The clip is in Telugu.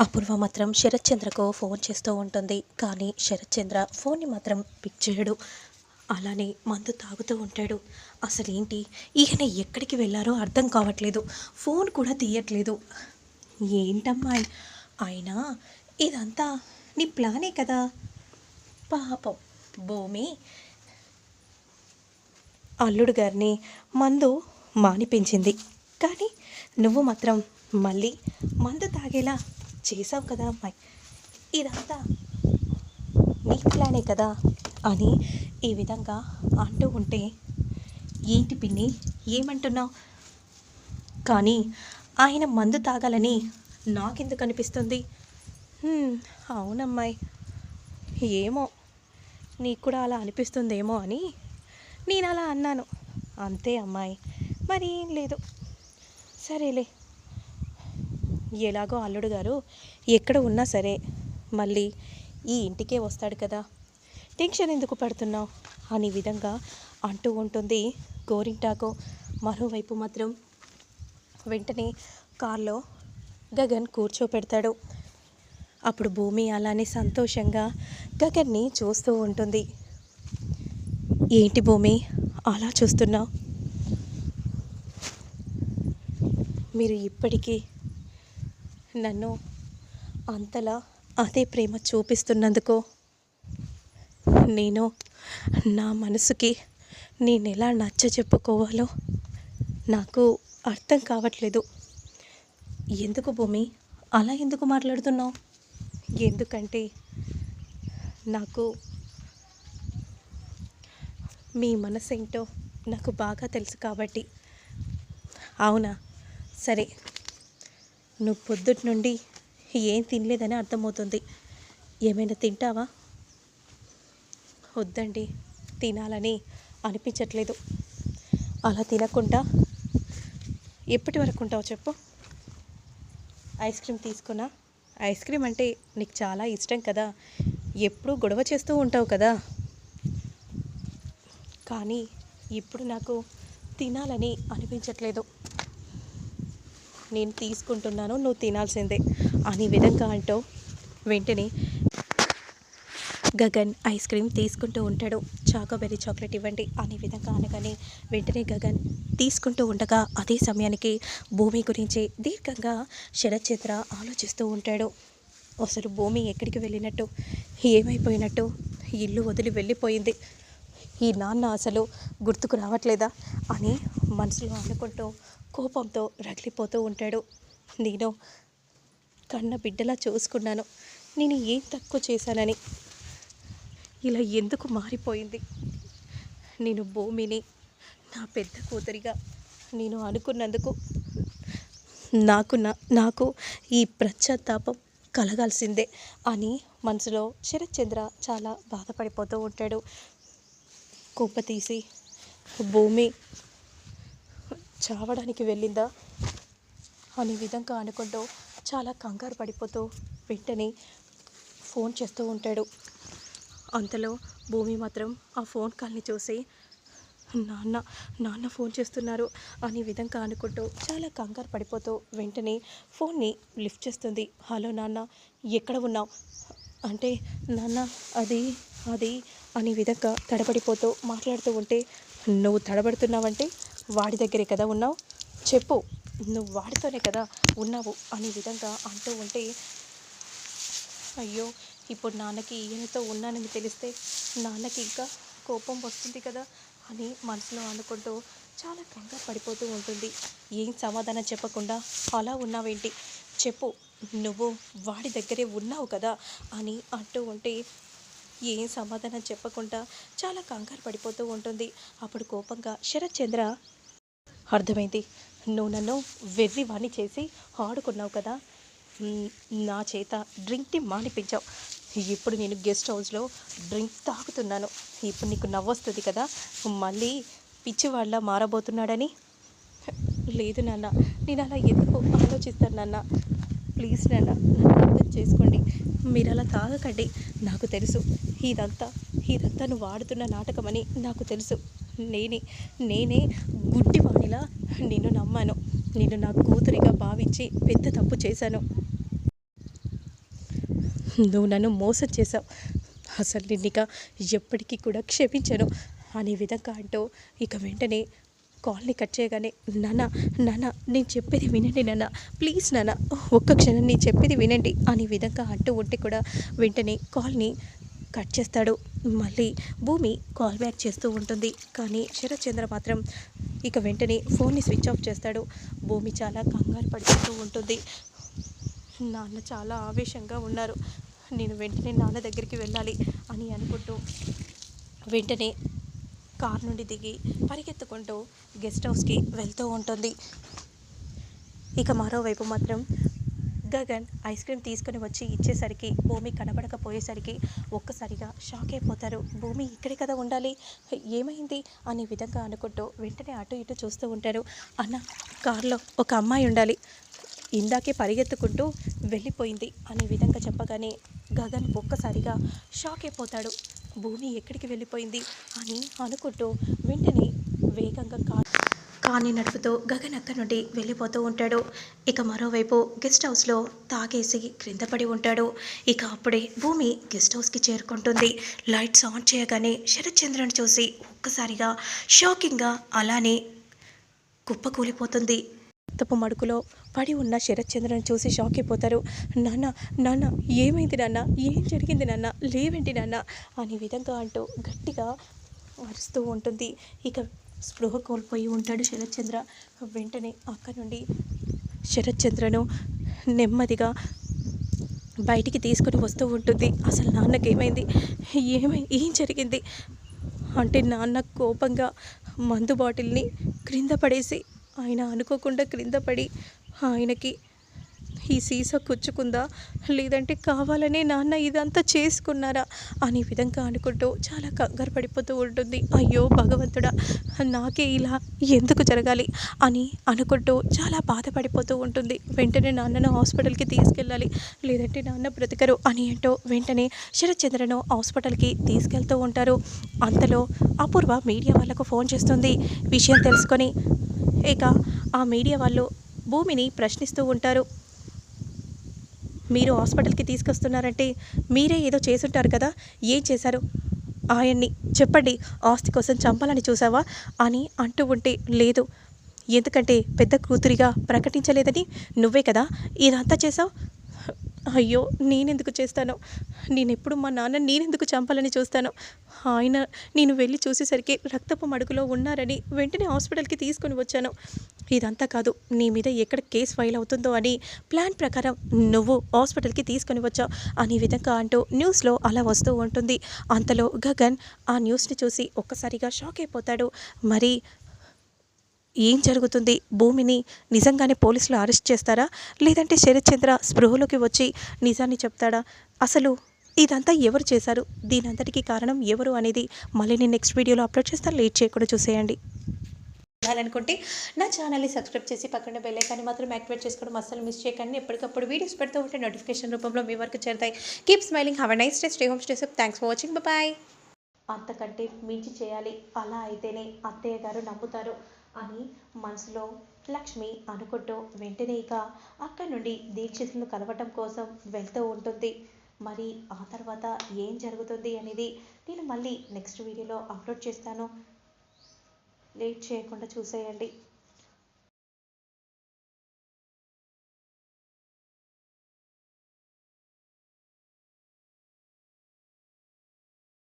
అపూర్వ మాత్రం శరత్ చంద్రకు ఫోన్ చేస్తూ ఉంటుంది. కానీ శరత్ చంద్ర ఫోన్ని మాత్రం పిక్ చేయడు. అలానే మందు తాగుతూ ఉంటాడు. అసలు ఏంటి ఈయన ఎక్కడికి వెళ్ళారో అర్థం కావట్లేదు. ఫోన్ కూడా తీయట్లేదు. ఏంటమ్మా? అయినా ఇదంతా నీ ప్లానే కదా? పాపం భూమి. అల్లుడు గారిని మందు మానిపించింది. కానీ నువ్వు మాత్రం మళ్ళీ మందు తాగేలా చేసావు కదా అమ్మాయి. ఇదంతా నీ ప్లానే కదా అని ఈ విధంగా అంటూ ఉంటే ఏంటి పిన్ని ఏమంటున్నావు? కానీ ఆయన మందు తాగాలని నాకెందుకు అనిపిస్తుంది? అవునమ్మాయి. ఏమో నీకు కూడా అలా అనిపిస్తుందేమో అని నేను అలా అన్నాను. అంతే అమ్మాయి. మరి ఏం లేదు. సరేలే. ఎలాగో అల్లుడు గారు ఎక్కడ ఉన్నా సరే మళ్ళీ ఈ ఇంటికే వస్తాడు కదా. టెన్షన్ ఎందుకు పడుతున్నావు? అనే విధంగా అంటూ ఉంటుంది గోరింటాకు. మరోవైపు మాత్రం వెంటనే కార్లో గగన్ కూర్చోపెడతాడు. అప్పుడు భూమి అలానే సంతోషంగా గగన్ని చూస్తూ ఉంటుంది. ఏంటి భూమి? అలా చూస్తున్నావు? మీరు ఇప్పటికీ నన్ను అంతలా అదే ప్రేమ చూపిస్తున్నందుకు నేను నా మనసుకి నేను ఎలా నచ్చ చెప్పుకోవాలో నాకు అర్థం కావట్లేదు. ఎందుకు భూమి? అలా ఎందుకు మాట్లాడుతున్నావు? ఎందుకంటే నాకు మీ మనసు ఏంటో నాకు బాగా తెలుసు కాబట్టి. అవునా? సరే. నువ్వు పొద్దుటి నుండి ఏం తినలేదని అర్థమవుతుంది. ఏమైనా తింటావా? వద్దండి తినాలని అనిపించట్లేదు. అలా తినకుండా ఎప్పటి వరకు ఉంటావు చెప్పు. ఐస్ క్రీమ్ తీసుకున్నా? ఐస్ క్రీమ్ అంటే నీకు చాలా ఇష్టం కదా. ఎప్పుడూ గొడవ చేస్తూ ఉంటావు కదా. కానీ ఇప్పుడు నాకు తినాలని అనిపించట్లేదు. నేను తీసుకుంటున్నాను నువ్వు తినాల్సిందే. అనే విధంగా అంటూ వెంటనే గగన్ ఐస్ క్రీమ్ తీసుకుంటూ ఉంటాడు. చాకోబెర్రీ చాక్లెట్ ఇవ్వండి అనే విధంగా అనగానే వెంటనే గగన్ తీసుకుంటూ ఉండగా అదే సమయానికి భూమి గురించి దీర్ఘంగా శరచిత్ర ఆలోచిస్తూ ఉంటాడు. అసలు భూమి ఎక్కడికి వెళ్ళినట్టు? ఏమైపోయినట్టు? ఇల్లు వదిలి వెళ్ళిపోయింది. ఈ నాన్న అసలు గుర్తుకు రావట్లేదా? అని మనసులో అనుకుంటూ కోపంతో రగిలిపోతూ ఉంటాడు. నేను కన్న బిడ్డలా చూసుకున్నాను. నేను ఏం తక్కువ చేశానని. ఇలా ఎందుకు మారిపోయింది? నేను భూమిని నా పెద్ద కూతురిగా నేను అనుకున్నందుకు నాకు నా నాకు ఈ ప్రశ్చాత్తాపం కలగాల్సిందే అని మనసులో శరత్చంద్ర చాలా బాధపడిపోతూ ఉంటాడు. కుప్ప తీసి భూమి చావడానికి వెళ్ళిందా? అనే విధంగా అనుకుంటూ చాలా కంగారు పడిపోతూ వెంటనే ఫోన్ చేస్తూ ఉంటాడు. అంతలో భూమి మాత్రం ఆ ఫోన్ కాల్ని చూసి నాన్న నాన్న ఫోన్ చేస్తున్నారు అనే విధంగా అనుకుంటూ చాలా కంగారు పడిపోతూ వెంటనే ఫోన్ని లిఫ్ట్ చేస్తుంది. హలో నాన్న ఎక్కడ ఉన్నావు? అంటే నాన్న అది అది అనే విధంగా తడబడిపోతూ మాట్లాడుతూ ఉంటే నువ్వు తడబడుతున్నావంటే వాడి దగ్గరే కదా ఉన్నావు? చెప్పు. నువ్వు వాడితోనే కదా ఉన్నావు అనే విధంగా అంటూ ఉంటే అయ్యో ఇప్పుడు నాన్నకి ఈయనతో ఉన్నానని తెలిస్తే నాన్నకి ఇంకా కోపం వస్తుంది కదా అని మనసులో అనుకుంటూ చాలా కంగారు పడిపోతూ ఉంటుంది. ఏం సమాధానం చెప్పకుండా అలా ఉన్నావేంటి? చెప్పు. నువ్వు వాడి దగ్గరే ఉన్నావు కదా అని అంటూ ఉంటే ఏం సమాధానం చెప్పకుండా చాలా కంగారు పడిపోతూ ఉంటుంది. అప్పుడు కోపంగా శరత్ చంద్ర అర్థమైంది. నువ్వు నన్ను వెర్రివాణి చేసి ఆడుకున్నావు కదా. నా చేత డ్రింక్ని మానిపించావు. ఇప్పుడు నేను గెస్ట్ హౌస్లో డ్రింక్ తాగుతున్నాను. ఇప్పుడు నీకు నవ్వొస్తుంది కదా. మళ్ళీ పిచ్చివాళ్ళ మారబోతున్నాడని. లేదు నాన్న నేను అలా ఎందుకు ఆలోచిస్తాను నాన్న? ప్లీజ్ నాన్న నన్ను అర్థం చేసుకోండి. మీరు అలా తాగకండి. నాకు తెలుసు ఇదంతా ఇదంతా నువ్వు ఆడుతున్న నాటకమని నాకు తెలుసు. నేనే నేనే గుడ్డివాణిలా నిన్ను నమ్మాను. నిన్ను నా కూతురిగా భావించి పెద్ద తప్పు చేశాను. నువ్వు నన్ను మోసం చేశావు. అసలు నిన్నిక ఎప్పటికీ కూడా క్షమించను అనే విధంగా అంటూ ఇక వెంటనే కాల్ని కట్ చేయగానే నాన్న నాన్న నేను చెప్పేది వినండి నాన్న. ప్లీజ్ నాన్న ఒక్క క్షణం నేను చెప్పేది వినండి అనే విధంగా అంటూ ఉంటే కూడా వెంటనే కాల్ని కట్ చేస్తాడు. మళ్ళీ భూమి కాల్ బ్యాక్ చేస్తూ ఉంటుంది. కానీ శరత్ చంద్ర మాత్రం ఇక వెంటనే ఫోన్ని స్విచ్ ఆఫ్ చేస్తాడు. భూమి చాలా కంగారు పడిపోతూ ఉంటుంది. నాన్న చాలా ఆవేశంగా ఉన్నారు. నేను వెంటనే నాన్న దగ్గరికి వెళ్ళాలి అని అనుకుంటూ వెంటనే కార్ నుండి దిగి పరిగెత్తుకుంటూ గెస్ట్ హౌస్కి వెళ్తూ ఉంటుంది. ఇక మరోవైపు మాత్రం గగన్ ఐస్ క్రీమ్ తీసుకుని వచ్చి ఇచ్చేసరికి భూమి కనబడకపోయేసరికి ఒక్కసారిగా షాక్ అయిపోతారు. భూమి ఇక్కడే కదా ఉండాలి? ఏమైంది? అనే విధంగా అనుకుంటూ వెంటనే అటు ఇటు చూస్తూ ఉంటారు. అన్న కారులో ఒక అమ్మాయి ఉండాలి. ఇందాకే పరిగెత్తుకుంటూ వెళ్ళిపోయింది అనే విధంగా చెప్పగానే గగన్ ఒక్కసారిగా షాక్ అయిపోతాడు. భూమి ఎక్కడికి వెళ్ళిపోయింది? అని అనుకుంటూ వెంటనే వేగంగా కారు కాని నడుపుతూ గగన్ అక్క నుండి వెళ్ళిపోతూ ఉంటాడు. ఇక మరోవైపు గెస్ట్ హౌస్లో తాగేసి క్రింద పడి ఉంటాడు. ఇక అప్పుడే భూమి గెస్ట్ హౌస్కి చేరుకుంటుంది. లైట్స్ ఆన్ చేయగానే శరత్చంద్రను చూసి ఒక్కసారిగా షాకింగ్గా అలానే కుప్పకూలిపోతుంది. తప్పు మడుకులో పడి ఉన్న శరత్చంద్రను చూసి షాక్ అయిపోతారు నాన్న నాన్న ఏమైంది నాన్న? ఏం జరిగింది నాన్న? లేవేంటి నాన్న? అనే విధంగా అంటూ గట్టిగా అరుస్తూ ఉంటుంది. ఇక స్పృహ కోల్పోయి ఉంటాడు శరత్చంద్ర. వెంటనే అక్కడి నుండి శరత్చంద్రను నెమ్మదిగా బయటికి తీసుకొని వస్తూ ఉంటుంది. అసలు నాన్నకి ఏమైంది ఏమై ఏం జరిగింది? అంటే నాన్న కోపంగా మందు బాటిల్ని క్రింద పడేసి ఆయన అనుకోకుండా క్రింద పడి ఆయనకి ఈ సీసా కుచ్చుకుందా లేదంటే కావాలనే నాన్న ఇదంతా చేసుకున్నారా? అనే విధంగా అనుకుంటూ చాలా కంగారు పడిపోతూ ఉంటుంది. అయ్యో భగవంతుడా నాకే ఇలా ఎందుకు జరగాలి? అని అనుకుంటూ చాలా బాధపడిపోతూ ఉంటుంది. వెంటనే నాన్నను హాస్పిటల్కి తీసుకెళ్ళాలి. లేదంటే నాన్న బ్రతికరు అని అంటూ వెంటనే శరత్చంద్రను హాస్పిటల్కి తీసుకెళ్తూ ఉంటారు. అంతలో అపూర్వ మీడియా వాళ్ళకు ఫోన్ చేస్తుంది. విషయం తెలుసుకొని ఇక ఆ మీడియా వాళ్ళు భూమిని ప్రశ్నిస్తూ ఉంటారు. మీరు హాస్పిటల్కి తీసుకొస్తున్నారంటే మీరే ఏదో చేసుంటారు కదా ఏం చేశారు? ఆయన్ని చెప్పండి ఆస్తి కోసం చంపాలని చూసావా అని అంటూ ఉంటే లేదు. ఎందుకంటే పెద్ద కూతురిగా ప్రకటించలేదని నువ్వే కదా ఇదంతా చేసావు అయ్యో నేనెందుకు చేస్తాను? నేను ఎప్పుడు మా నాన్న నేనెందుకు చంపాలని చూస్తాను? ఆయన నేను వెళ్ళి చూసేసరికి రక్తపు మడుగులో ఉన్నారని వెంటనే హాస్పిటల్కి తీసుకొని వచ్చాను. ఇదంతా కాదు నీ మీద ఎక్కడ కేసు ఫైల్ అవుతుందో అని ప్లాన్ ప్రకారం నువ్వు హాస్పిటల్కి తీసుకొని వచ్చావు. అనే విధంగా అంటూ న్యూస్లో అలా వస్తూ ఉంటుంది. అంతలో గగన్ ఆ న్యూస్ని చూసి ఒక్కసారిగా షాక్ అయిపోతాడు. మరి ఏం జరుగుతుంది? భూమిని నిజంగానే పోలీసులు అరెస్ట్ చేస్తారా? లేదంటే శరత్చంద్ర స్పృహలోకి వచ్చి నిజాన్ని చెప్తాడా? అసలు ఇదంతా ఎవరు చేశారు? దీని అంతటికీ కారణం ఎవరు అనేది మళ్ళీ నేను నెక్స్ట్ వీడియోలో అప్లోడ్ చేస్తాను లేట్ చేయకుండా చూసేయండి. చూడాలనుకుంటే నా ఛానల్ని సబ్స్క్రైబ్ చేసి పక్కన బెల్ ఐకాన్ని మాత్రం యాక్టివేట్ చేసుకోవడం అస్సలు మిస్ చేయకండి. ఎప్పటికప్పుడు వీడియోస్ పెడుతూ ఉంటే నోటిఫికేషన్ రూపంలో మీ వరకు చేరుతాయి. Keep smiling have nice day stay home stay thanks for watching bye అంతకంటే మించి చేయాలి. అలా అయితేనే అత్తయ్య గారు నమ్ముతారు. అని మనసులో లక్ష్మి అనుకుంటూ వెంటనే ఇక అక్కడి నుండి దీక్షితులను కలవటం కోసం వెళ్తూ ఉంటుంది. మరి ఆ తర్వాత ఏం జరుగుతుంది అనేది నేను మళ్ళీ నెక్స్ట్ వీడియోలో అప్లోడ్ చేస్తాను. లేట్ చేయకుండా చూసేయండి.